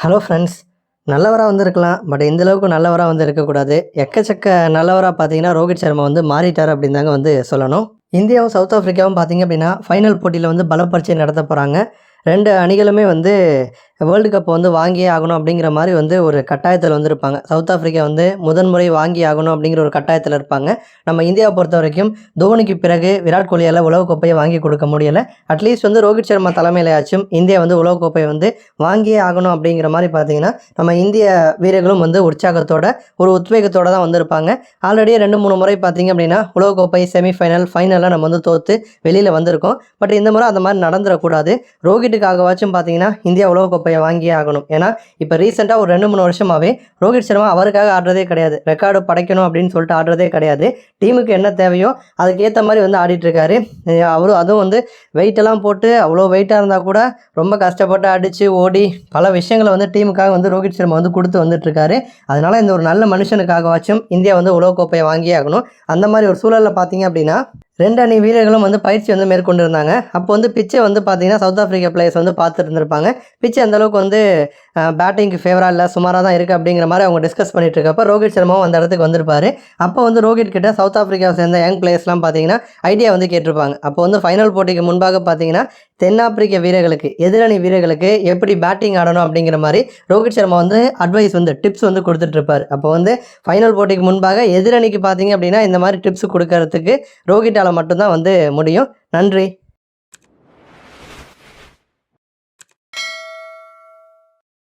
Hello friends நல்லவராக வந்திருக்கலாம் but இந்த அளவுக்கு நல்லவராக வந்து இருக்கக்கூடாது எக்கச்சக்க நல்லவராக பார்த்தீங்கன்னா ரோஹித் சர்மா வந்து மாறிட்டார் அப்படின்னு தாங்க வந்து சொல்லணும். இந்தியாவும் சவுத் ஆஃப்ரிக்காவும் பார்த்தீங்க அப்படின்னா ஃபைனல் போட்டியில் வந்து பலப்பரிச்சை நடத்த போகிறாங்க ரெண்டு அணிகளுமே வந்து வேர்ல்டு கப் வந்து வாங்கியே ஆகணும் அப்படிங்கிற மாதிரி வந்து ஒரு கட்டாயத்தில் வந்து இருப்பாங்க சவுத் ஆஃப்ரிக்கா வந்து முதன்முறை வாங்கி ஆகணும் அப்படிங்கிற ஒரு கட்டாயத்தில் இருப்பாங்க. நம்ம இந்தியாவை பொறுத்த வரைக்கும் தோனிக்கு பிறகு விராட் கோலியால் உலகக்கோப்பையை வாங்கி கொடுக்க முடியலை. அட்லீஸ்ட் வந்து ரோஹித் சர்மா தலைமையிலையாச்சும் இந்தியா வந்து உலகக்கோப்பையை வந்து வாங்கியே ஆகணும் அப்படிங்கிற மாதிரி பார்த்தீங்கன்னா நம்ம இந்திய வீரர்களும் வந்து உற்சாகத்தோட ஒரு உத்வேகத்தோட தான் வந்திருப்பாங்க. ஆல்ரெடி ரெண்டு மூணு முறை பார்த்தீங்க அப்படின்னா உலகக்கோப்பை செமிஃபைனல் ஃபைனலாக நம்ம வந்து தோற்று வெளியில் வந்திருக்கோம். பட் இந்த முறை அந்த மாதிரி நடந்துடக்கூடாது. ரோஹிட்டுக்காகவாச்சும் பார்த்தீங்கன்னா இந்தியா உலகக்கோப்பையை வாங்கியே ஆகணும். ஏன்னா இப்போ ரீசெண்டாக ஒரு ரெண்டு மூணு வருஷமாகவே ரோஹித் சர்மா அவருக்காக ஆடுறதே கிடையாது. ரெக்கார்டு படைக்கணும் அப்படின்னு சொல்லிட்டு ஆடுறதே கிடையாது. டீமுக்கு என்ன தேவையோ அதுக்கேற்ற மாதிரி வந்து ஆடிட்டுருக்காரு அவரும் அதுவும் வந்து வெயிட்டெல்லாம் போட்டு அவ்வளோ வெயிட்டாக இருந்தால் கூட ரொம்ப கஷ்டப்பட்டு அடித்து ஓடி பல விஷயங்களை வந்து டீமுக்காக வந்து ரோஹித் சர்மா வந்து கொடுத்து வந்துட்டுருக்காரு அதனால் இந்த ஒரு நல்ல மனுஷனுக்காகவாச்சும் இந்தியா வந்து உலகக்கோப்பையை வாங்கியே ஆகணும். அந்த மாதிரி ஒரு சூழலில் பார்த்தீங்க அப்படின்னா ரெண்டு அணி வீரர்களும் வந்து பயிற்சி வந்து மேற்கொண்டு இருந்தாங்க அப்போ வந்து பிச்சை வந்து பார்த்தீங்கன்னா சவுத் ஆஃப்ரிக்கா பிளேயர்ஸ் வந்து பார்த்துட்டு இருந்திருப்பாங்க. பிச்சை அந்தளவுக்கு வந்து பேட்டிங்க்கு ஃபேவராக இல்லை சுமாராக தான் இருக்குது அப்படிங்கிற மாதிரி அவங்க டிஸ்கஸ் பண்ணிட்டு இருக்கப்போ ரோஹித் சர்மாவும் அந்த இடத்துக்கு வந்திருப்பாரு. அப்போ வந்து ரோஹித் கிட்ட சவுத் ஆஃப்ரிக்காவை சேர்ந்த யங் பிளேயர்ஸ்லாம் பார்த்தீங்கன்னா ஐடியா வந்து கேட்டிருப்பாங்க. அப்போ வந்து ஃபைனல் போட்டிக்கு முன்பாக பார்த்தீங்கன்னா தென்னாப்பிரிக்க வீரர்களுக்கு எதிரணி வீரர்களுக்கு எப்படி பேட்டிங் ஆடணும் அப்படிங்கிற மாதிரி ரோஹித் சர்மா வந்து அட்வைஸ் வந்து டிப்ஸ் வந்து கொடுத்துட்ருப்பார் அப்போ வந்து ஃபைனல் போட்டிக்கு முன்பாக எதிரணிக்கு பார்த்தீங்க அப்படின்னா இந்த மாதிரி டிப்ஸ் கொடுக்கறதுக்கு ரோஹிட்டால் மட்டும்தான் வந்து முடியும். நன்றி.